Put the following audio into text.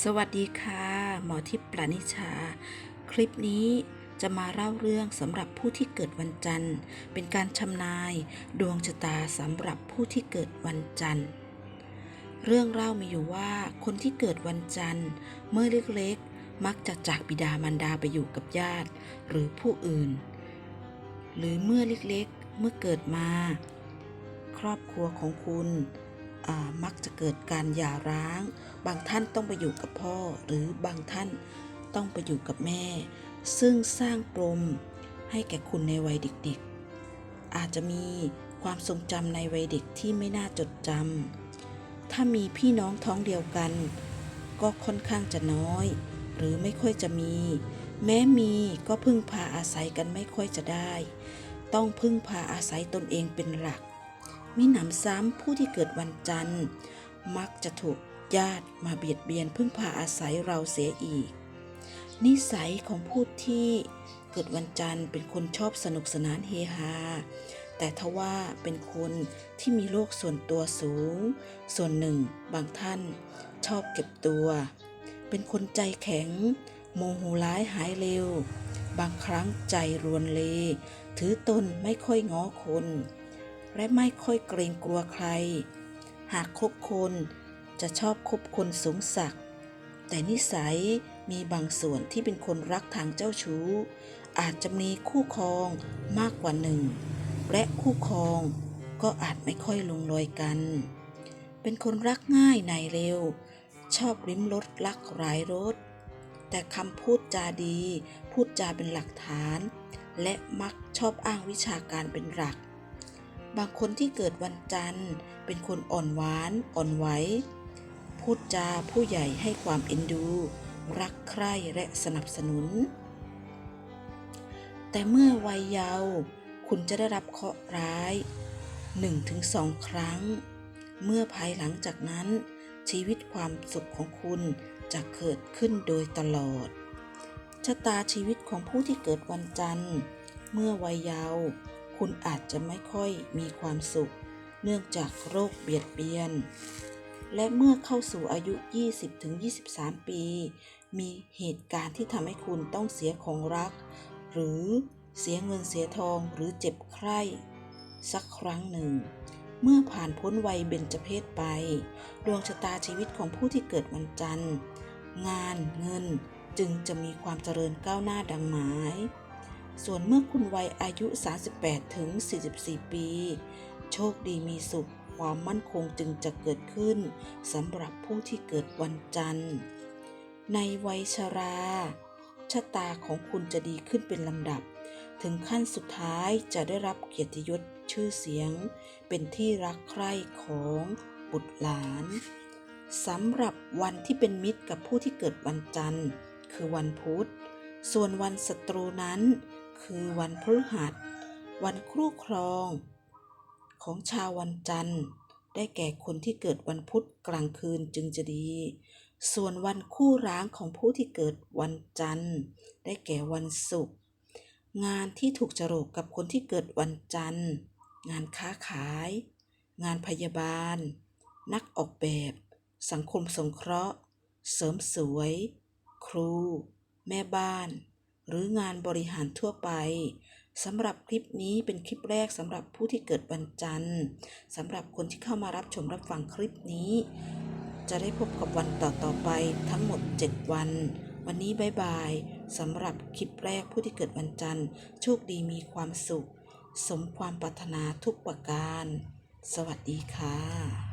สวัสดีค่ะ หมอทิพย์ปรานิชา คลิปนี้จะมาเล่าเรื่องสำหรับผู้ที่เกิดวันจันทร์ เป็นการชำนายดวงชะตาสำหรับผู้ที่เกิดวันจันทร์ เรื่องเล่ามีอยู่ว่าคนที่เกิดวันจันทร์ เมื่อเล็กๆมักจะจากบิดามารดาไปอยู่กับญาติ หรือผู้อื่น หรือเมื่อเล็กๆเมื่อเกิดมา ครอบครัวของคุณ มักจะเกิดการหย่าร้าง บางท่านต้องไปอยู่กับพ่อ หรือบางท่านต้องไปอยู่กับแม่ ซึ่งสร้างปมให้แก่คุณในวัยเด็กๆ อาจจะมีความทรงจำในวัยเด็กที่ไม่น่าจดจำถ้ามีพี่น้องท้องเดียวกัน ก็ค่อนข้างจะน้อย หรือไม่ค่อยจะมี แม้มีก็พึ่งพาอาศัยกันไม่ค่อยจะได้ ต้องพึ่งพาอาศัยตนเองเป็นหลัก มิหนำซ้ำผู้ที่เกิดวันจันทร์ มักจะถูกญาติมาเบียดเบียนพึ่งพาอาศัยเราเสียอีก นิสัยของผู้ที่เกิดวันจันทร์เป็นคนชอบสนุกสนานเฮฮา แต่ทว่าเป็นคนที่มีโลกส่วนตัวสูง ส่วนหนึ่งบางท่านชอบเก็บตัว เป็นคนใจแข็ง โมโหร้ายหายเร็ว บางครั้งใจรวนเล ถือตนไม่ค่อยง้อคน และไม่ค่อยเกรงกลัวใคร หากคบคนจะชอบคบคนสูงศัก แต่นิสัยมีบางส่วนที่เป็นคนรักทางเจ้าชู้ อาจจะมีคู่ครองมากกว่าหนึ่ง และคู่ครองก็อาจไม่ค่อยลงรอยกัน เป็นคนรักง่ายนายเร็ว ชอบริมรถรักหลายรถ แต่คำพูดจาดี พูดจาเป็นหลักฐาน และมักชอบอ้างวิชาการเป็นหลัก บางคนที่เกิดวันจันทร์ เป็นคนอ่อนหวาน อ่อนไหว พูดจาผู้ใหญ่ให้ความเอ็นดู รักใคร่และสนับสนุน แต่เมื่อวัยเยาว์คุณจะได้รับเคราะห์ร้าย 1-2 ครั้ง เมื่อภายหลังจากนั้น ชีวิตความสุขของคุณจะเกิดขึ้นโดยตลอด ชะตาชีวิตของผู้ที่เกิดวันจันทร์ เมื่อวัยเยาว์ คุณอาจจะไม่ค่อยมีความสุข เนื่องจากโรคเบียดเบียน และเมื่อเข้าสู่อายุ 20-23 ปี มีเหตุการณ์ที่ทำให้คุณต้องเสียของรัก หรือเสียเงินเสียทองหรือเจ็บไข้สักครั้งหนึ่ง เมื่อผ่านพ้นวัยเบญจเพศไป ดวงชะตาชีวิตของผู้ที่เกิดวันจันทร์ งานเงินจึงจะมีความเจริญก้าวหน้าดังหมาย ส่วนเมื่อคุณวัยอายุ 38 ถึง 44 ปี โชคดีมีสุข ความมั่นคงจึงจะเกิดขึ้นสำหรับผู้ที่เกิดวันจันทร์ ในวัยชรา ชะตาของคุณจะดีขึ้นเป็นลำดับ ถึงขั้นสุดท้ายจะได้รับเกียรติยศชื่อเสียง เป็นที่รักใคร่ของบุตรหลานสำหรับวันที่เป็นมิตรกับผู้ที่เกิดวันจันทร์ คือวันพุธ ส่วนวันศัตรูนั้น คือวันพฤหัส วันครู่ครอง ของชาววันจันทร์ ได้แก่คนที่เกิดวันพุธกลางคืนจึงจะดี ส่วนวันคู่ร้างของผู้ที่เกิดวันจันทร์ ได้แก่วันศุกร์ งานที่ถูกจรกกับคนที่เกิดวันจันทร์ งานค้าขาย งานพยาบาล นักออกแบบ สังคมสงเคราะห์ เสริมสวย ครู แม่บ้าน หรืองานบริหารทั่วไปสำหรับคลิปนี้เป็นคลิปแรกสำหรับผู้ที่เกิดวันจันทร์สำหรับคนที่เข้ามารับชมรับฟังคลิปนี้ จะได้พบกับวันต่อๆไปทั้งหมด 7 วัน วันนี้บายบายสำหรับคลิปแรกผู้ที่เกิดวันจันทร์โชคดีมีความสุข สมความปรารถนาทุกประการ สวัสดีค่ะ